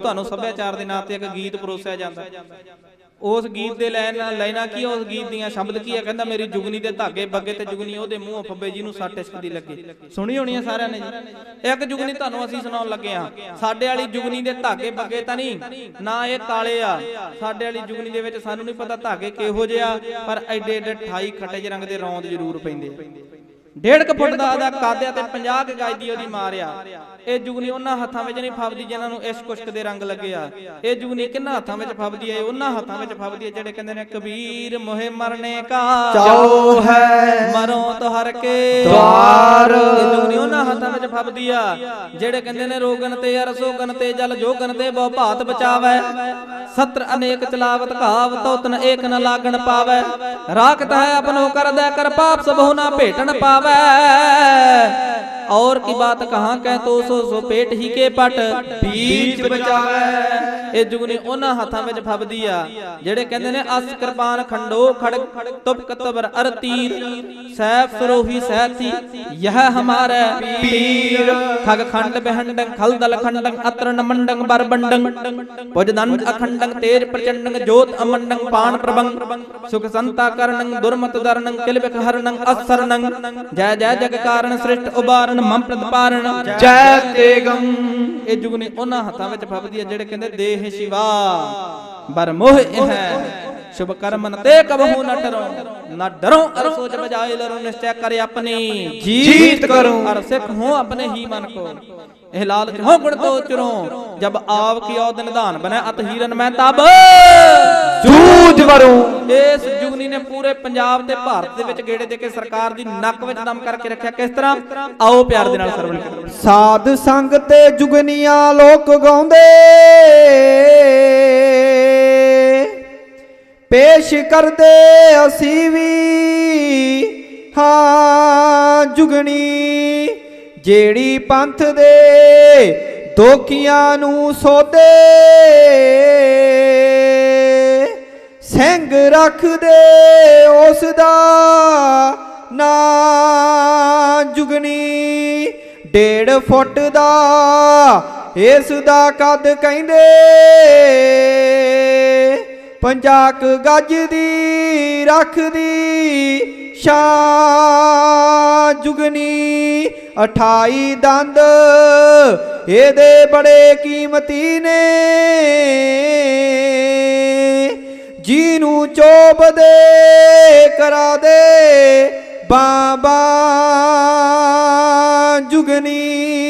ਤੁਹਾਨੂੰ ਸੱਭਿਆਚਾਰ ਦੇ ਨਾਂ ਤੇ ਇੱਕ ਗੀਤ ਪਰੋਸਿਆ ਜਾਂਦਾ। ਉਸ ਗੀਤ ਦੇ ਲੈਣ ਲੈਣਾ ਕੀ ਉਸ ਗੀਤ ਦੀਆਂ ਸ਼ਬਦ ਕੀ ਆ? ਕਹਿੰਦਾ ਮੇਰੀ ਜੁਗਨੀ ਦੇ ਧਾਗੇ ਬੱਗੇ ਤੇ ਜੁਗਨੀ, ਉਹਦੇ ਮੂੰਹੋਂ ਫੱਬੇ ਜੀ ਨੂੰ ਸੱਟ ਇਸ਼ਕ ਦੀ ਲੱਗੇ। ਸੁਣੀ ਹੋਣੀ ਆ ਸਾਰਿਆਂ ਨੇ ਜੀ? ਇੱਕ ਜੁਗਨੀ ਤੁਹਾਨੂੰ ਅਸੀਂ ਸੁਣਾਉਣ ਲੱਗੇ ਆ। ਸਾਡੇ ਵਾਲੀ ਜੁਗਨੀ ਦੇ ਧਾਗੇ ਬੱਗੇ ਤਾਂ ਨਹੀਂ, ਨਾ ਇਹ ਕਾਲੇ ਆ। ਸਾਡੇ ਵਾਲੀ ਜੁਗਨੀ ਦੇ ਵਿੱਚ ਸਾਨੂੰ ਨਹੀਂ ਪਤਾ ਧਾਗੇ ਕਿਹੋ ਜਿਹੇ ਆ, ਪਰ ਐਡੇ ਐਡੇ 28 ਖੱਟੇ ਜਿਹੇ ਰੰਗ ਦੇ ਰੌਂਦ ਜ਼ਰੂਰ ਪੈਂਦੇ ਆ। ਡੇਢ ਕੁ ਫੁੱਟ ਦਾ ਦਾ ਕੱਦ ਤੇ 50 ਕੁ ਗਜ ਦੀ ਉਹਦੀ ਮਾਰਿਆ ਇਹ ਜੁਗਨੀ ਉਹਨਾਂ ਹੱਥਾਂ ਵਿੱਚ ਨਹੀਂ ਫੱਬਦੀ ਜਿਨ੍ਹਾਂ ਨੂੰ ਇਸ ਕੁਸ਼ਕ ਦੇ ਰੰਗ ਲੱਗੇ ਆ ਇਹ ਜੁਗਨੀ ਕਿੰਨਾ ਹੱਥਾਂ ਵਿੱਚ ਫੱਬਦੀ ਇਹ ਉਹਨਾਂ ਹੱਥਾਂ ਵਿੱਚ ਫੱਬਦੀ ਆ ਜਿਹੜੇ ਕਹਿੰਦੇ ਨੇ ਕਬੀਰ ਮੋਹਿ ਮਰਨੇ ਕਾ ਚਾਉ ਹੈ ਮਰੋ ਤੋ ਹਰ ਕੇ ਦਵਾਰ। ਇਹ ਜੁਗਨੀ ਆ। ਜਿਹੜੇ ਕਹਿੰਦੇ ਨੇ ਰੋਗਨ ਤੇ ਅਰਸੋਗਨ ਤੇ ਜਲ ਜੋਗਨ ਤੇ ਬਹੁ ਭਾਤ ਬਚਾਵੈ। ਸਤਰ ਅਨੇਕ ਚਲਾਵਤ ਘਾਵ ਤੋਤਨ ਏਕ ਨ ਲਾਗਣ ਪਾਵੈ। ਰਾਖਤ ਹੈ ਆਪਨੋ ਕਰਦੈ ਕਰ ਪਾਪ ਸਭੋ ਨਾ ਭੇਟਣ ਪਾਵੈ। ਔਰ ਕੀ ਬਾਤ ਕਹਾਂ ਕਹਿ ਤੋ ਸੋ ਸੋ ਪੇਟ ਹੀ ਕੇ ਪਟ। ਬੀਜ ਬਚਾਵੈ। ਇਹ ਜੁਗਨੀ ਉਹਨਾਂ ਹੱਥਾਂ ਵਿੱਚ ਫੱਬਦੀ ਆ ਜਿਹੜੇ ਕਹਿੰਦੇ ਨੇ ਅਸ ਕਿਰਪਾਨ ਖੰਡੋ ਖੜਕ ਤੁਪ ਕਤਬਰ ਅਰ ਤੀਰ ਸੈਫ ਸਰੋਹੀ ਸਹਿਤੀ ਯਹ ਹਮਾਰਾ ਪੀਰ। ਖਗ ਖੰਡ ਬਹਿੰਡੰ ਖਲ ਦਲ ਖੰਡੰ ਅਤਰਨ ਮੰਡੰ ਬਰ ਬੰਡੰ। ਪੁਜ ਦੰਡ ਅਖੰਡੰ ਤੇਜ ਪ੍ਰਚੰਡੰ ਜੋਤ ਅਮੰਡੰ ਪਾਣ ਪ੍ਰਭੰ ਸੁਖ ਸੰਤਾ ਕਰਨੰ ਦੁਰਮਤ ਦਰਨੰ ਕਿਲ ਬਿਖ ਹਰਨੰ ਅਸਰਨੰ। ਜੈ ਜੈ ਜਗ ਕਾਰਨ ਸ੍ਰਿਸ਼ਟ ਉਬਾਰਨ ਮਮ ਪ੍ਰਤਪਾਰਨ ਜੈ ਤੇਗੰ। ਇਹ ਜੁਗਨੀ ਉਹਨਾਂ ਹੱਥਾਂ ਵਿੱਚ ਫੱਬਦੀ ਹੈ ਜਿਹੜੇ ਕਹਿੰਦੇ ਦੇਹ ਸ਼ਿਵਾ। ਬਰ ਮੋਹ ਇਹ ਹੈ। ਸ਼ੁਭ ਕਰਮਨ ਤੇ ਕਬਹੂ ਨ ਡਰੋ। ਨ ਡਰੋ ਅਰ ਸੋਚ ਬਜਾਏ ਲਰੋ ਨਿਸ਼ਚੈ ਕਰੇ ਆਪਣੀ। ਜੀਤ ਕਰੂੰ। ਅਰ ਸਿੱਖ ਹੋ ਆਪਣੇ ਹੀ ਮਨ ਕੋ। ਇਹ ਲਾਲਚ ਹੋ ਗੁਣ ਤੋ ਚੁਰੋ। ਜਬ ਆਵ ਕੀ ਔਦ ਨਿਧਾਨ ਬਨੈ ਅਤ ਹੀਰਨ ਮੈਂ ਤਬ। ਜੂਝ ਵਰੂੰ। ਇਸ ਜੁਗਨੀ ਨੇ ਪੂਰੇ ਪੰਜਾਬ ਤੇ ਭਾਰਤ ਦੇ ਵਿੱਚ ਗੇੜੇ ਦੇ ਕੇ ਸਰਕਾਰ ਦੀ ਨੱਕ ਵਿੱਚ ਦਮ ਕਰਕੇ ਰੱਖਿਆ। ਕਿਸ ਤਰ੍ਹਾਂ? ਆਓ ਪਿਆਰ ਦੇ ਨਾਲ ਸਰਵਣ ਸਾਧ ਸੰਗ ਤੇ ਜੁਗਨੀਆਂ ਲੋਕ ਗਾਉਂਦੇ। ਪੇਸ਼ ਕਰਦੇ ਅਸੀਂ ਵੀ। ਹਾਂ, ਜੁਗਣੀ, ਜਿਹੜੀ ਪੰਥ ਦੇ ਦੋਖੀਆਂ ਨੂੰ ਸੋਦੇ ਸਿੰਘ ਰੱਖਦੇ ਉਸ ਦਾ ਨਾ। ਜੁਗਣੀ, ਡੇਢ ਫੁੱਟ ਦਾ ਇਸ ਦਾ ਕੱਦ ਕਹਿੰਦੇ? ਪੰਜਾਕ ਗੱਜ ਦੀ ਰੱਖਦੀ ਸ਼ਾਨ ਜੁਗਨੀ 28 ਦੰਦ। ਇਹਦੇ ਬੜੇ ਕੀਮਤੀ ਨੇ। ਜੀ ਨੂੰ ਚੋਬ ਦੇ, ਕਰਾ ਦੇ, ਬਾਬਾ ਜੁਗਨੀ।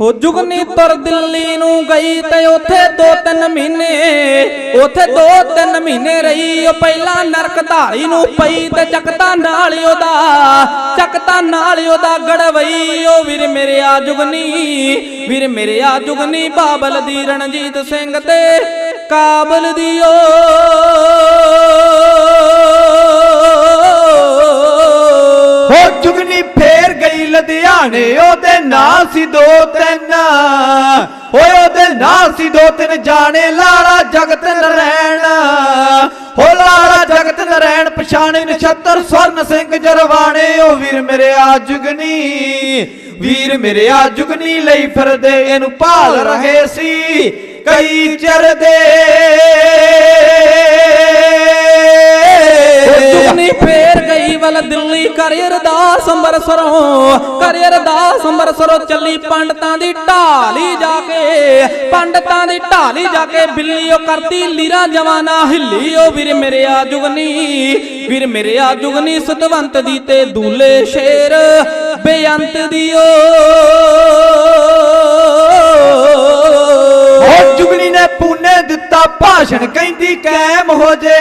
ਹੋ ਜੁਗਨੀ ਤੁਰ ਦਿੱਲੀ ਨੂੰ ਗਈ ਤੇ ਉੱਥੇ ਦੋ ਤਿੰਨ ਮਹੀਨੇ, ਉੱਥੇ ਦੋ ਤਿੰਨ ਮਹੀਨੇ ਰਹੀ, ਉਹ ਪਹਿਲਾਂ ਨਰਕ ਧਾਰੀ ਨੂੰ ਪਈ ਤੇ ਚੱਕਤਾ ਨਾਲ ਉਹਦਾ, ਚੱਕਤਾ ਨਾਲ ਹੀ ਉਹਦਾ ਗੜਵਈ। ਉਹ ਵੀਰ ਮੇਰੇ ਆ ਜੁਗਨੀ ਵੀਰ ਮੇਰੇ ਆ ਜੁਗਨੀ ਬਾਬਲ ਦੀ ਰਣਜੀਤ ਸਿੰਘ ਤੇ ਕਾਬਲ ਦੀ ਓ। ਲੁਧਿਆਣੇ ਉਹਦੇ ਨਾਂ ਸੀ ਦੋ ਤਿੰਨ। ਓਏ, ਉਹਦੇ ਨਾਂ ਸੀ ਦੋ ਤਿੰਨ ਜਾਣੇ, ਲਾਲਾ ਜਗਤ ਨਰੈਣ। ਹੋ ਲਾਲਾ ਜਗਤ ਨਰੈਣ, ਪਛਾਣੇ ਨਛੱਤਰ ਸਵਰਨ ਸਿੰਘ ਜਰਵਾਣੇ। ਓ ਵੀਰ ਮੇਰੇ ਆ ਜੁਗਨੀ, ਵੀਰ ਮੇਰੇ ਆ ਜੁਗਨੀ ਲਈ ਫਿਰਦੇ, ਇਹਨੂੰ ਭਾਲ ਰਹੇ ਸੀ। ਕਈ ਚਿਰ ਦੇ ਫੇਰ ਗਈ ਵੱਲ ਦਿੱਲੀ, ਕਰੇ ਅਰਦਾਸ ਅੰਮ੍ਰਿਤਸਰੋਂ, ਕਰੇ ਅਰਦਾਸ ਅੰਮ੍ਰਿਤਸਰੋਂ ਚੱਲੀ ਪੰਡਤਾਂ ਦੀ ਢਾਲੀ ਜਾ ਕੇ। ਪੰਡਤਾਂ ਦੀ ਢਾਲੀ ਜਾ ਕੇ ਬਿੱਲੀ ਉਹ ਕਰਤੀ ਲੀਰਾ ਜਵਾਨਾ, ਹਿੱਲੀ ਉਹ ਵੀਰ ਮੇਰੇ ਆ ਜੁਗਨੀ, ਵੀਰ ਮੇਰੇ ਆ ਜੁਗਨੀ ਸਤਵੰਤ ਦੀ ਤੇ ਦੂਲੇ ਸ਼ੇਰ, ਬੇਅੰਤ ਦੀ ਓ। ਦਿੱਤਾ ਕਹਿੰਦੀ ਕਾਇਮ ਹੋ ਜੇ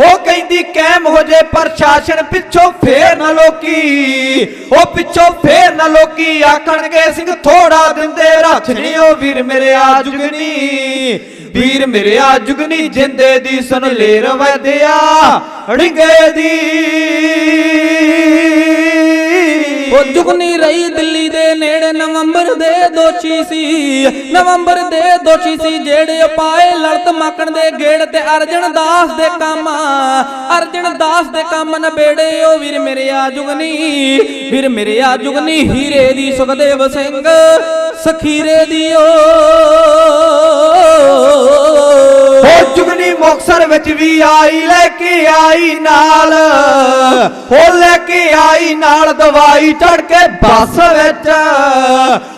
ਉਹ ਕਹਿੰਦੀ ਕਾਇਮ ਹੋ ਜੇ, ਪ੍ਰਸ਼ਾਸਨ ਪਿੱਛੋਂ ਫੇਰ ਨਾ ਲੋਕੀ ਉਹ ਪਿੱਛੋਂ ਫੇਰ ਨਾ ਲੋਕੀ ਆਖਣਗੇ, ਸਿੰਘ ਥੋੜਾ ਦਿੰਦੇ ਰੱਖ ਨਹੀਂ ਉਹ ਵੀਰ ਮੇਰੇ ਆ ਜੁਗਨੀ ਵੀਰ ਮੇਰੇ ਆ ਜੁਗਨੀ ਜਿੰਦੇ ਦੀ ਸੁਣ ਲੇਰ ਵਧਿਆ ੜਿੰਗੇ ਦੀ। ਉਹ ਜੁਗਨੀ ਰਹੀ ਦਿੱਲੀ ਨਵੰਬਰ ਦੇ ਦੋਸ਼ੀ ਸੀ। ਨਵੰਬਰ ਦੇ ਦੋਸ਼ੀ ਸੀ ਜਿਹੜੇ ਪਾਏ ਲੜਤ ਮਾਕਣ ਦੇ ਗੇੜ ਤੇ ਅਰਜਨ ਦਾਸ ਦੇ ਕੰਮ। ਅਰਜਨ ਦਾਸ ਦੇ ਕੰਮ ਨਬੇੜੇ, ਉਹ ਵੀਰ ਮੇਰੇ ਆ ਜੁਗਨੀ ਵੀਰ ਮੇਰੇ ਆ ਜੁਗਨੀ ਹੀਰੇ ਦੀ ਸੁਖਦੇਵ ਸਿੰਘ, ਸਖੀਰੇ ਦੀ ਓ। ਮੁਕਸਰ ਵਿੱਚ ਵੀ ਆਈ, ਲੈ ਕੇ ਆਈ ਨਾਲ। ਹੋ ਲੈ ਕੇ ਆਈ ਨਾਲ ਦਵਾਈ ਚੜ ਕੇ ਬੱਸ ਵਿੱਚ।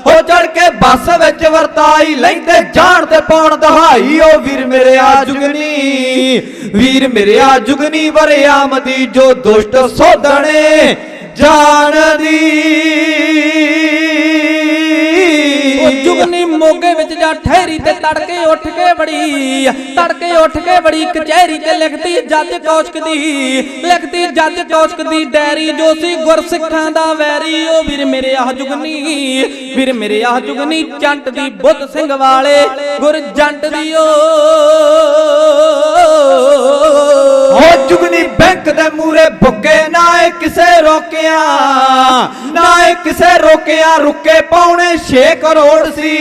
ਹੋ ਚੜ ਕੇ ਬੱਸ ਵਿੱਚ ਵਰਤਾਈ, ਲੈਂਦੇ ਜਾਣ ਤੇ ਪਾਉਣ ਦਹਾਈ। ਓ ਵੀਰ ਮੇਰੇ ਆ ਜੁਗਨੀ, ਵੀਰ ਮੇਰੇ ਆ ਜੁਗਨੀ ਵਰਿਆਮ ਦੀ ਜੋ ਦੁਸ਼ਟ ਸੋਧਣੇ ਜਾਣਦੀ। ਉਹ ਜੁਗਨੀ ਮੋਗੇ ਵਿੱਚ ਜਾ ਠਹਿਰੀ ਤੇ ਤੜਕੇ ਉੱਠ ਕੇ ਬੜੀ, ਤੜਕੇ ਉੱਠ ਕੇ ਬੜੀ ਕਚਹਿਰੀ ਤੇ ਲਿਖਦੀ ਜੱਜ ਕੌਸ਼ਕ ਦੀ ਲਿਖਤੀ ਜੱਜ ਕੌਸ਼ਕ ਦੀ ਡੈਰੀ ਜੋ ਸੀ ਗੁਰਸਿੱਖਾਂ ਦਾ ਵੈਰੀ। ਉਹ ਵੀਰ ਮੇਰੇ ਆਹ ਜੁਗਨੀ, ਵੀਰ ਮੇਰੇ ਆਹ ਜੁਗਨੀ, ਜੰਟ ਦੀ ਬੁੱਧ ਸਿੰਘ ਵਾਲੇ, ਗੁਰ ਜੰਟ ਦੀ ਓ। ਹੋ ਜੁਗਨੀ ਬੈਂਕ ਦੇ ਮੂਰੇ ਬੁੱਕੇ ਨਾ ਏ ਕਿਸੇ ਰੋਕਿਆ, ਨਾ ਏ ਕਿਸੇ ਰੋਕਿਆ, ਰੁਕੇ ਪੌਣੇ 6 ਕਰੋੜ ਸੀ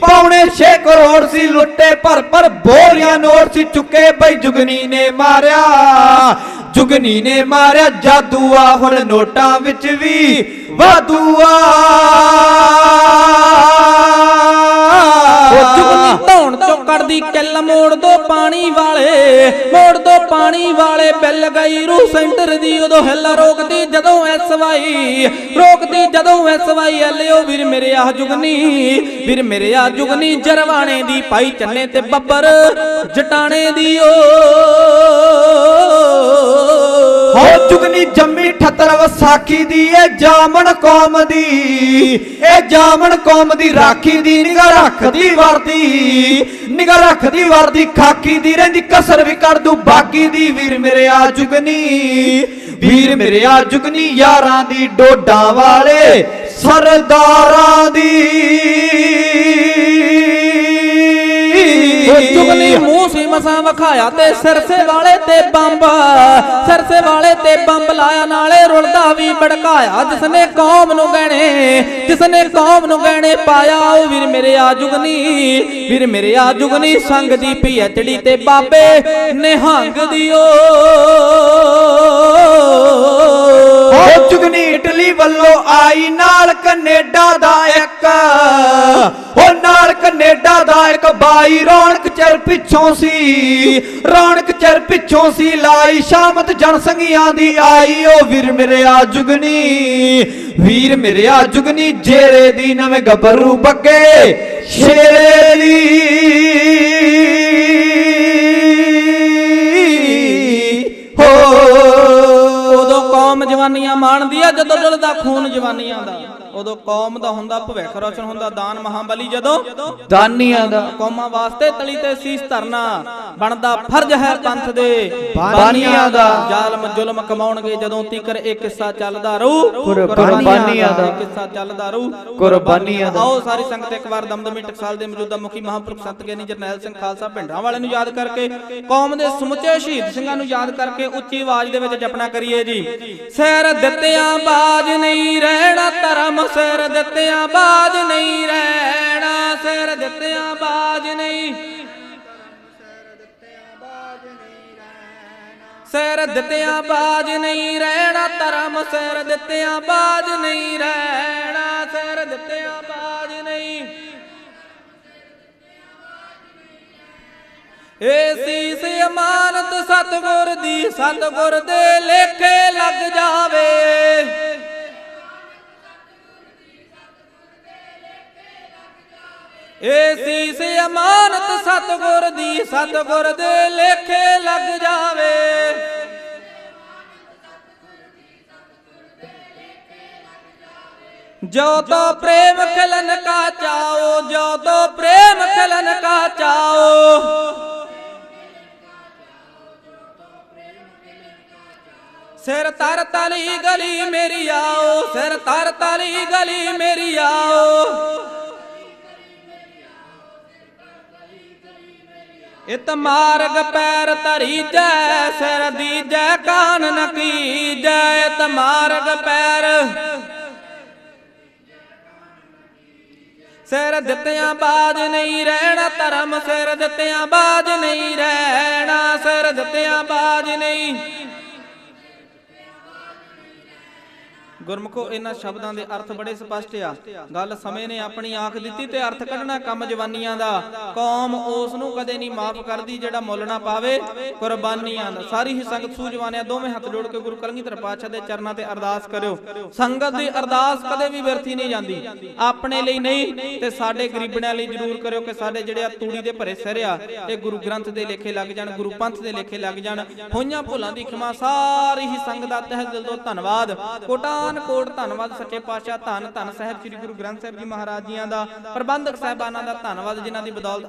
ਪੌਣੇ 6 ਕਰੋੜ ਸੀ ਲੁੱਟੇ ਭਰ ਪਰ ਬੋਰੀਆਂ ਨੋਟ ਸੀ ਚੁੱਕੇ ਬਈ ਜੁਗਨੀ ਨੇ ਮਾਰਿਆ। ਜੁਗਨੀ ਨੇ ਮਾਰਿਆ ਜਾਦੂ ਆ ਹੁਣ ਨੋਟਾਂ ਵਿੱਚ ਵੀ ਵਾਧੂ ਆ ਧੌਣ ਚੋਂ ਕੱਢਦੀ ਕਿੱਲ ਮੋੜ ਦੋ ਪਾਣੀ ਵਾਲੇ, ਮੋੜ ਦੋ ਪਾਣੀ ਵਾਲੇ, ਬਿੱਲ ਗਈ ਰੂ ਸੈਂਟਰ ਦੀ, ਉਦੋਂ ਹਿੱਲ ਰੋਕਦੀ ਜਦੋਂ ਐਸਵਾਈ ਰੋਕਦੀ ਜਦੋਂ ਐਸਵਾਈ ਐਲਿਓ ਵੀਰ ਮੇਰੇ ਆ ਜੁਗਨੀ, ਵੀਰ ਮੇਰੇ ਆ ਜੁਗਨੀ, ਜਰਵਾਣੇ ਦੀ ਪਾਈ ਚੰਨੇ ਤੇ ਬੱਬਰ, ਜਟਾਣੇ ਦੀ ਓ। ਹੋ ਜੁਗਨੀ ਜੰਮੀ ਠੱਤਰ ਵਸਾਖੀ ਦੀ ਇਹ ਜਾਮਣ ਕੌਮ ਦੀ। ਇਹ ਜਾਮਣ ਕੌਮ ਦੀ ਰਾਖੀ ਦੀ ਨਿਗਾ ਰੱਖਦੀ ਵਰਦੀ। ਨਿਗਾ ਰੱਖਦੀ ਵਰਦੀ ਖਾਕੀ ਦੀ ਰਹਿੰਦੀ ਕਸਰ ਵੀ ਕਰ ਦੂ ਬਾਕੀ ਦੀ। ਵੀਰ ਮੇਰੇ ਆ ਜੁਗਨੀ ਵੀਰ ਮੇਰੇ ਆ ਜੁਗਨੀ ਯਾਰਾਂ ਦੀ ਡੋਡਾਂ ਵਾਲੇ ਸਰਦਾਰਾਂ ਦੀ। ਚੁਗਲੀ ਮਸਾਂ ਵਿਖਾਇਆ ਤੇ ਸਰਸੇ ਵਾਲੇ ਤੇ ਬੰਬ। ਸਰਸੇ ਵਾਲੇ ਤੇ ਬੰਬ ਲਾਇਆ, ਨਾਲੇ ਰੁਲਦਾ ਵੀ ਭੜਕਾਇਆ। ਜਿਸਨੇ ਕੌਮ ਨੂੰ ਗਹਿਣੇ, ਜਿਸਨੇ ਕੌਮ ਨੂੰ ਗਹਿਣੇ ਪਾਇਆ, ਉਹ ਵੀਰ ਮੇਰੇ ਆ ਜੁਗਨੀ ਵੀਰ ਮੇਰੇ ਆ ਜੁਗਨੀ ਸੰਗ ਦੀ ਪੀ ਐਚੜੀ ਤੇ ਬਾਬੇ ਨਿਹੰਗ ਦੀ ਓ ਜੁਗਨੀ ਇਟਲੀ ਵੱਲੋਂ ਆਈ ਨਾਲ ਕੈਨੇਡਾ ਦਾ ਇੱਕ। ਹੋ ਨਾਲ ਕੈਨੇਡਾ ਦਾ ਇੱਕ ਬਾਈ ਰੌਣਕ ਚਿਰ ਪਿੱਛੋਂ ਸੀ। ਰੌਣਕ ਚਿਰ ਪਿੱਛੋਂ ਸੀ, ਲਾਈ ਸ਼ਾਮਤ ਜਨਸੰਗੀਆਂ ਦੀ ਆਈ। ਉਹ ਵੀਰ ਮੇਰੇ ਆ ਜੁਗਨੀ, ਵੀਰ ਮੇਰੇ ਆ ਜੁਗਨੀ, ਜੇਰੇ ਦੀ ਨਵੇਂ ਗੱਭਰੂ ਬੱਗੇ। ਸ਼ੇਰੇ ਦੀ ਕੌਮ ਜਵਾਨੀਆਂ ਮਾਣਦੀ ਆ ਜਦੋਂ ਡੁੱਲਦਾ ਖੂਨ ਜਵਾਨੀਆਂ ਦਾ। ਉਦੋਂ ਕੌਮ ਦਾ ਹੁੰਦਾ ਭਵਿੱਖ ਰੋਸ਼ਨ ਹੁੰਦਾ ਦਾਨ ਮਹਾਬਲੀ ਜਦੋਂ ਦਾਨੀਆਂ ਦਾ ਕੌਮਾਂ ਵਾਸਤੇ ਤਲੀ ਤੇ ਸੀਸ ਧਰਨਾ ਬਣਦਾ ਫਰਜ਼ ਹੈ ਪੰਥ ਦੇ ਬਾਨੀਆਂ ਦਾ। ਜ਼ਾਲਮ ਜ਼ੁਲਮ ਕਮਾਉਣਗੇ ਜਦੋਂ ਤੀਕਰ ਇਹ ਕਿੱਸਾ ਚੱਲਦਾ ਰਹੂ ਕੁਰਬਾਨੀਆਂ ਦਾ। ਕਿੱਸਾ ਚੱਲਦਾ ਰਹੂ ਕੁਰਬਾਨੀਆਂ ਦਾ। ਆਓ ਸਾਰੀ ਸੰਗਤ ਇੱਕ ਵਾਰ ਦਮਦਮੀ ਟਕਸਾਲ ਦੇ ਮੌਜੂਦਾ ਮੁਖੀ ਮਹਾਂਪੁਰਖ ਸੰਤ ਗਿਆਨੀ ਜਰਨੈਲ ਸਿੰਘ ਖਾਲਸਾ ਭਿੰਡਰਾਂ ਵਾਲੇ ਨੂੰ ਯਾਦ ਕਰਕੇ ਕੌਮ ਦੇ ਸਮੁੱਚੇ ਸ਼ਹੀਦ ਸਿੰਘਾਂ ਨੂੰ ਯਾਦ ਕਰਕੇ ਉੱਚੀ ਆਵਾਜ਼ ਦੇ ਵਿੱਚ ਜਪਣਾ ਕਰੀਏ ਜੀ ਸਿਰ ਦਿੱਤਿਆਂ ਬਾਜ ਨਹੀਂ ਰਹਿਣਾ ਧਰਮ ਸਿਰ ਦਿੱਤਿਆਂ ਬਾਜ ਨਹੀਂ ਰਹਿਣਾ, ਸਿਰ ਦਿੱਤਿਆਂ ਬਾਜ ਨਹੀਂ। ਸਿਰ ਦਿੱਤਿਆਂ ਬਾਜ ਨਹੀਂ ਰਹਿਣਾ, ਧਰਮ ਸਿਰ ਦਿੱਤਿਆਂ ਬਾਜ ਨਹੀਂ ਰਹਿਣਾ, ਸਿਰ ਦਿੱਤਿਆਂ ਬਾਜ ਨਹੀਂ। ਏ ਸੀਸ ਅਮਾਨਤ ਸਤਗੁਰ ਦੀ, ਸਤਗੁਰ ਦੇ ਲੇਖੇ ਏ ਸੀਸ ਅਮਾਨਤ ਸਤਗੁਰ ਦੀ, ਸਤਗੁਰ ਦੇ ਲੇਖੇ ਲੱਗ ਜਾਵੇ। ਜੋ ਤੋ ਪ੍ਰੇਮ ਖਲਨ ਕਾ ਚਾਓ, ਜੋ ਤੋ ਪ੍ਰੇਮ ਖਲਨ ਕਾ ਚਾਓ। ਸਿਰ ਤਰ ਤਲੀ ਗਲੀ ਮੇਰੀ ਆਓ, ਸਿਰ ਤਰ ਤਲੀ ਗਲੀ ਮੇਰੀ ਆਓ। ਇਤ ਮਾਰਗ ਪੈਰ ਧਰੀ ਜੈ ਸਿਰ ਦੀਜੈ, ਕਾਨ ਨਕੀਜੈ ਇਤ ਮਾਰਗ ਪੈਰ ਸਿਰ ਦਿੱਤਿਆਂ ਬਾਜ ਨਹੀਂ ਰਹਿਣਾ, ਧਰਮ ਸਿਰ ਦਿੱਤਿਆਂ ਬਾਜ ਨਹੀਂ ਰਹਿਣਾ, ਸਿਰ ਦਿੱਤਿਆਂ ਬਾਜ ਨਹੀਂ ਗੁਰਮੁਖੋ, ਇਹਨਾਂ ਸ਼ਬਦਾਂ ਦੇ ਅਰਥ ਬੜੇ ਸਪਸ਼ਟ ਆ। ਗੱਲ ਸਮੇਂ ਨੇ ਆਪਣੀ ਆਖ ਦਿੱਤੀ ਤੇ ਅਰਥ ਕੱਢਣਾ ਕੰਮ ਜਵਾਨੀਆਂ ਦਾ। ਕੌਮ ਉਸ ਨੂੰ ਕਦੇ ਨਹੀਂ ਮਾਫ ਕਰਦੀ ਜਿਹੜਾ ਮੁੱਲ ਨਾ ਪਾਵੇ, ਕੁਰਬਾਨੀਆਂ ਦਾ। ਸਾਰੀ ਹੀ ਸੰਗਤ ਸੂਝਵਾਨਿਆ ਦੋਵੇਂ ਹੱਥ ਜੋੜ ਕੇ ਗੁਰੂ ਕਲਗੀਧਰ ਪਾਤਸ਼ਾਹ ਦੇ ਚਰਨਾਂ ਤੇ ਅਰਦਾਸ ਕਰਿਓ। ਸੰਗਤ ਦੀ ਅਰਦਾਸ ਕਦੇ ਵੀ ਵਿਅਰਥੀ ਨਹੀਂ ਜਾਂਦੀ। ਆਪਣੇ ਲਈ ਨਹੀਂ ਤੇ ਸਾਡੇ ਗਰੀਬਣਿਆਂ ਲਈ ਜ਼ਰੂਰ ਕਰਿਓ ਕਿ ਸਾਡੇ ਜਿਹੜੇ ਆ ਤੂੜੀ ਦੇ ਭਰੇ ਸਿਰ ਆ, ਇਹ ਗੁਰੂ ਗ੍ਰੰਥ ਦੇ ਲੇਖੇ ਲੱਗ ਜਾਣ, ਗੁਰੂ ਪੰਥ ਦੇ ਲੇਖੇ ਲੱਗ ਜਾਣ। ਹੋਈਆਂ ਭੁੱਲਾਂ ਦੀ ਖਿਮਾ ਸਾਰੀ ਹੀ ਸੰਗਤ ਦਾ ਤਹਿ ਦਿਲ ਤੋਂ ਧੰਨਵਾਦ। ਕੋਟਾਨ ਕੋਟ, ਧੰਨਵਾਦ ਸੱਚੇ ਪਾਤਸ਼ਾਹ, ਧੰਨ ਧੰਨ ਸਾਹਿਬ ਸ੍ਰੀ ਗੁਰੂ ਗ੍ਰੰਥ ਸਾਹਿਬ ਜੀ ਮਹਾਰਾਜ ਜੀਆਂ ਦਾ, ਪ੍ਰਬੰਧਕ ਸਾਹਿਬਾਨਾਂ ਦਾ ਧੰਨਵਾਦ ਜਿਨ੍ਹਾਂ ਦੀ ਬਦੌਲਤ